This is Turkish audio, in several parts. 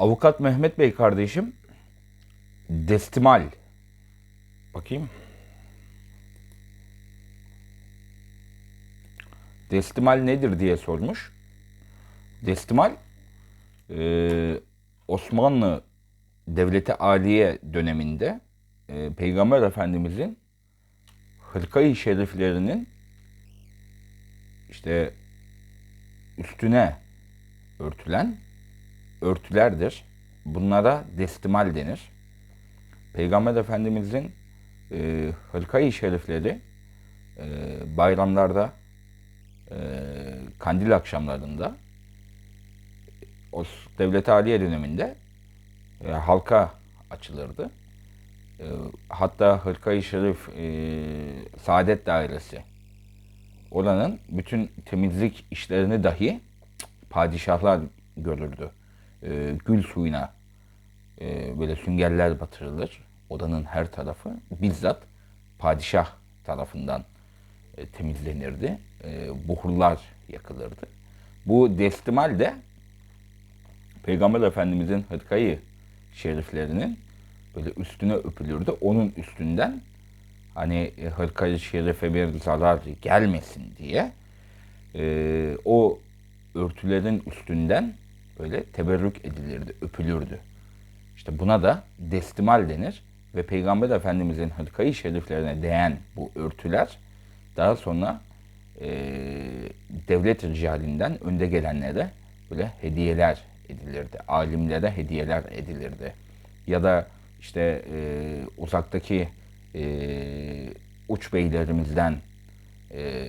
Avukat Mehmet Bey kardeşim destimal. Bakayım. Destimal nedir diye sormuş. Destimal e, Osmanlı Devleti Aliye döneminde e, Peygamber Efendimizin hırkayı şeriflerinin işte üstüne örtülen örtülerdir. Bunlara destimal denir. Peygamber Efendimizin e, hırkayı şerifleri e, bayramlarda, e, kandil akşamlarında, o Devlet Aliye döneminde e, halka açılırdı. E, hatta Hırkayı Şerif e, Saadet Dairesi oranın bütün temizlik işlerini dahi padişahlar görürdü. E, gül suyuna e, böyle süngerler batırılır. Odanın her tarafı bizzat padişah tarafından e, temizlenirdi. E, buhurlar yakılırdı. Bu destimal de Peygamber Efendimizin hırkayı şeriflerinin böyle üstüne öpülürdü. Onun üstünden hani e, hırkayı şerife bir zarar gelmesin diye e, o örtülerin üstünden böyle teberrük edilirdi, öpülürdü. İşte buna da destimal denir ve Peygamber Efendimizin hırkayı şeriflerine değen bu örtüler daha sonra e, devlet ricalinden önde gelenlere böyle hediyeler edilirdi. Alimlere hediyeler edilirdi. Ya da işte e, uzaktaki e, uç beylerimizden, e,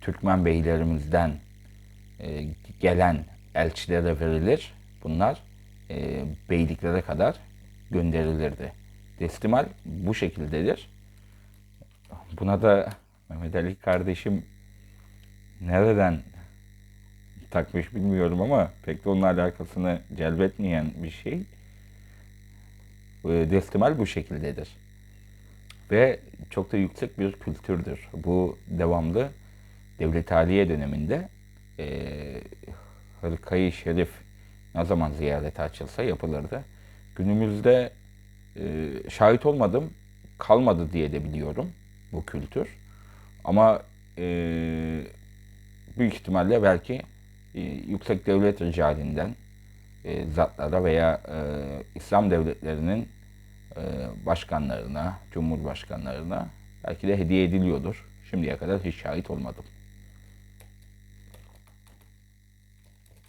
Türkmen beylerimizden e, gelen elçilere verilir. Bunlar e, beyliklere kadar gönderilirdi. Destimal bu şekildedir. Buna da Mehmet Ali kardeşim nereden takmış bilmiyorum ama pek de onunla alakasını celbetmeyen bir şey. E, Destimal bu şekildedir. Ve çok da yüksek bir kültürdür. Bu devamlı Devlet Aliye döneminde e, Hırkayı Şerif ne zaman ziyarete açılsa yapılırdı. Günümüzde e, şahit olmadım, kalmadı diye de biliyorum bu kültür. Ama e, büyük ihtimalle belki e, yüksek devlet ricalinden e, zatlara veya e, İslam devletlerinin e, başkanlarına, cumhurbaşkanlarına belki de hediye ediliyordur. Şimdiye kadar hiç şahit olmadım.